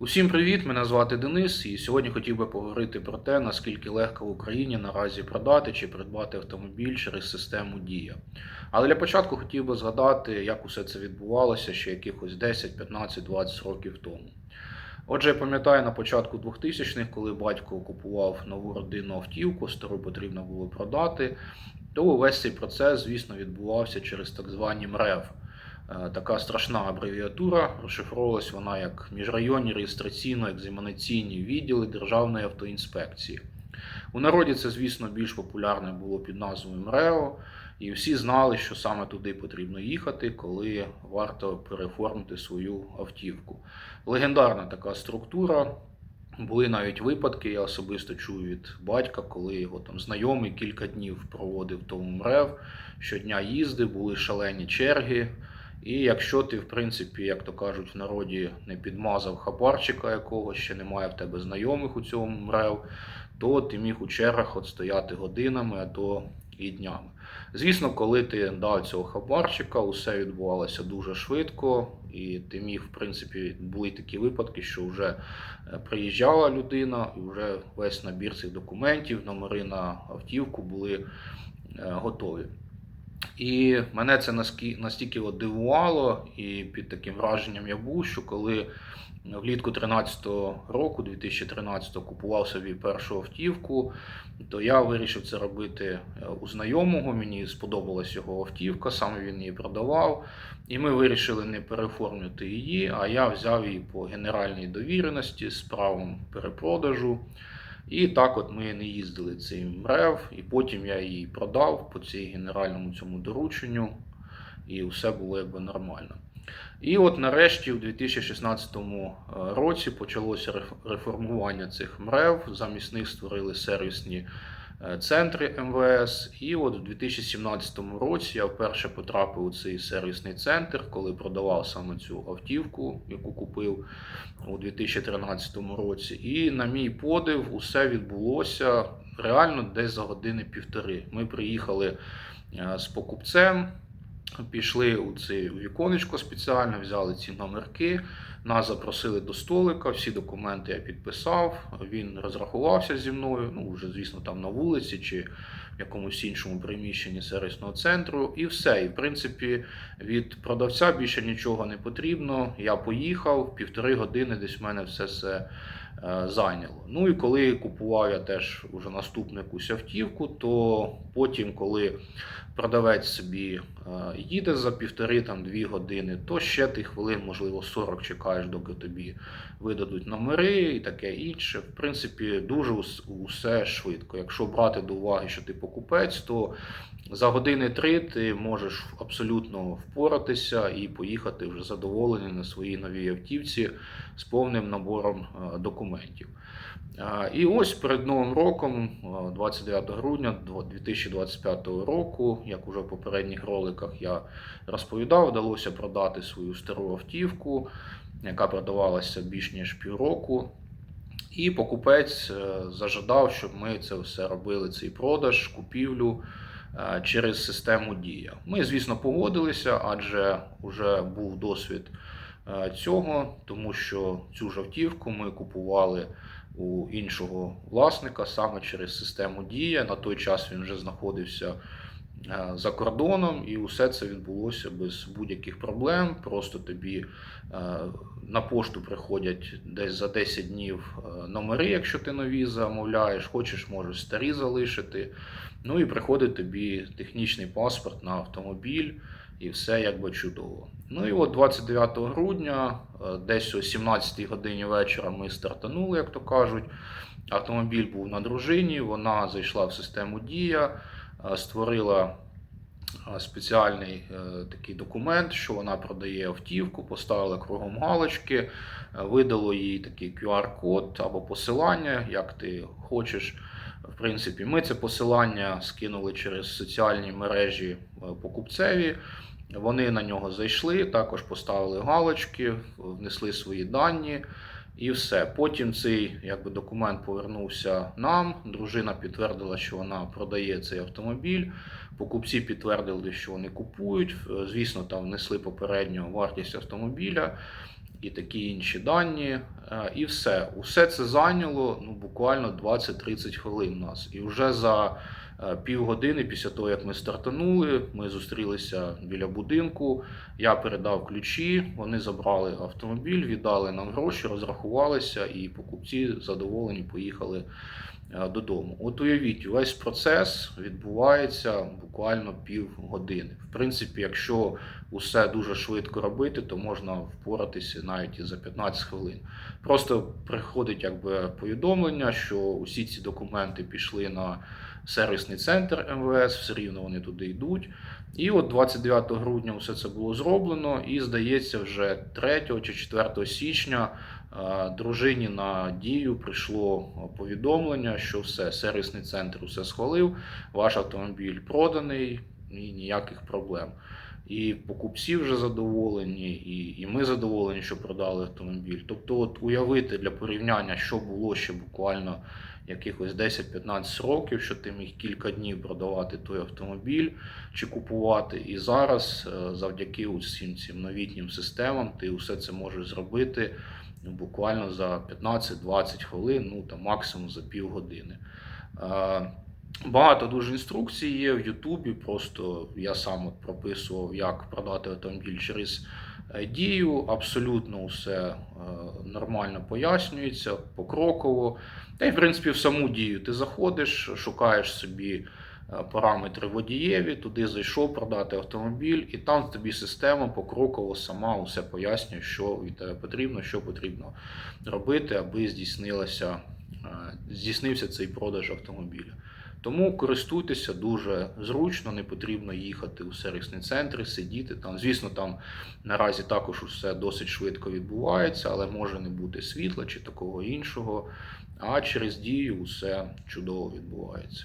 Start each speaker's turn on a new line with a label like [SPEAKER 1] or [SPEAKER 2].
[SPEAKER 1] Усім привіт! Мене звати Денис, і сьогодні хотів би поговорити про те, наскільки легко в Україні наразі продати чи придбати автомобіль через систему Дія. Але для початку хотів би згадати, як усе це відбувалося ще якихось 10, 15, 20 років тому. Отже, я пам'ятаю на початку 2000-х, коли батько купував нову родинну автівку, стару потрібно було продати, то увесь цей процес, звісно, відбувався через так звані МРЕВ. Е, Така страшна абревіатура, розшифровувалась вона як міжрайонні реєстраційно-екзаменаційні відділи Державної автоінспекції. У народі це, звісно, більш популярне було під назвою МРЕО, і всі знали, що саме туди потрібно їхати, коли варто переоформити свою автівку. Легендарна така структура. Були навіть випадки, я особисто чув від батька, коли його там знайомий кілька днів проводив тому МРЕВ, щодня їздив, були шалені черги. І якщо ти, в принципі, як то кажуть, в народі не підмазав хабарчика якогось, ще немає в тебе знайомих у цьому МРЕВ, то ти міг у чергах от стояти годинами, а то і днями. Звісно, коли ти дав цього хабарчика, усе відбувалося дуже швидко, і ти міг, в принципі, були такі випадки, що вже е, приїжджала людина, і вже весь набір цих документів, номери на автівку були е, готові. І мене це настільки от дивувало, і під таким враженням я був, що коли влітку 13 року, 2013 купував собі першу автівку, то я вирішив це робити е, у знайомого. Мені сподобалась його автівка, саме він її продавав. І ми вирішили не переоформлювати її, а я взяв її по генеральній довіреності з правом перепродажу. І так от ми не їздили цей МРЕВ, і потім я її продав по цій генеральному цьому дорученню, і все було якби нормально. І от нарешті в 2016 році почалося реф- реформування цих МРЕВ. Замість них створили сервісні е, центри МВС. І от у 2017 році я вперше потрапив у цей сервісний центр, коли продавав саме цю автівку, яку купив у 2013 році. І на мій подив, усе відбулося реально десь за години півтори. Ми приїхали е, з покупцем. Пішли у це віконечко спеціально, взяли ці номерки, нас запросили до столика, всі документи я підписав, він розрахувався зі мною, ну вже, звісно, там на вулиці чи в якомусь іншому приміщенні сервісного центру, і все. І в принципі, від продавця більше нічого не потрібно. Я поїхав, півтори години десь в мене все це зайняло. Ну і коли купував я теж уже наступну якусь автівку, то потім, коли продавець собі е, їде за півтори-дві години, то ще ти хвилин, можливо, 40 чекаєш, доки тобі видадуть номери і таке інше. В принципі, дуже ус- усе швидко. Якщо брати до уваги, що ти покупець, то за години три ти можеш абсолютно впоратися і поїхати вже задоволений на своїй новій автівці з повним набором е, документів. І ось перед Новим роком, е, 29 грудня 2025 року, як уже в попередніх роликах я розповідав, вдалося продати свою стару автівку, яка продавалася більш ніж півроку. І покупець е, зажадав, щоб ми це все робили, цей продаж, купівлю е, через систему Дія. Ми, звісно, погодилися, адже вже був досвід цього, тому що цю ж автівку ми купували у іншого власника саме через систему Дія. На той час він вже знаходився е, за кордоном, і усе це відбулося без будь-яких проблем. Просто тобі е, на пошту приходять десь за 10 днів е, номери, якщо ти нові замовляєш, хочеш, можеш старі залишити. Ну і приходить тобі технічний паспорт на автомобіль, і все якби чудово. Ну і от 29 грудня, е, десь о 17 годині вечора ми стартанули, як то кажуть. Автомобіль був на дружині, вона зайшла в систему Дія, е, створила е, спеціальний такий документ, що вона продає автівку, поставила кругом галочки, видало їй такий QR-код або посилання, як ти хочеш. В принципі, ми це посилання скинули через соціальні мережі покупцеві. Вони на нього зайшли, також поставили галочки, внесли свої дані. І все. Потім цей якби, документ повернувся нам. Дружина підтвердила, що вона продає цей автомобіль. Покупці підтвердили, що вони купують. Звісно, там внесли попередню вартість автомобіля. і такі інші дані. Е, І все. Усе це зайняло ну, буквально 20-30 хвилин у нас. І вже за півгодини після того, як ми стартанули, ми зустрілися біля будинку. Я передав ключі, вони забрали автомобіль, віддали нам гроші, розрахувалися, і покупці задоволені поїхали е, додому. От уявіть, весь процес відбувається буквально півгодини. В принципі, якщо усе дуже швидко робити, то можна впоратися навіть і за 15 хвилин. Просто приходить якби повідомлення, що усі ці документи пішли на сервісний центр МВС, все рівно вони туди йдуть. І от 29 грудня все це було зроблено, і здається, вже 3 чи 4 січня е, дружині на дію прийшло повідомлення, що все, сервісний центр усе схвалив, ваш автомобіль проданий і ніяких проблем. І покупці вже задоволені, і, і ми задоволені, що продали автомобіль. Тобто, от уявити для порівняння, що було ще буквально якихось 10-15 років, що ти міг кілька днів продавати той автомобіль чи купувати. І зараз, е, завдяки усім цим новітнім системам, ти все це можеш зробити ну, буквально за 15-20 хвилин, ну там максимум за півгодини. Е, Багато дуже інструкцій є в Ютубі. Просто я сам от прописував, як продати автомобіль через е, дію. Абсолютно все е, нормально пояснюється, покроково. Та й в принципі в саму дію ти заходиш, шукаєш собі параметри водієві, туди зайшов продати автомобіль, і там тобі система покроково сама усе пояснює, що від тебе потрібно, що потрібно робити, аби здійснилося, е, здійснився цей продаж автомобіля. Тому користуйтеся дуже зручно, не потрібно їхати у сервісні центри, сидіти там. Звісно, там наразі також усе досить швидко відбувається, але може не бути світла чи такого іншого. А через дію усе чудово відбувається.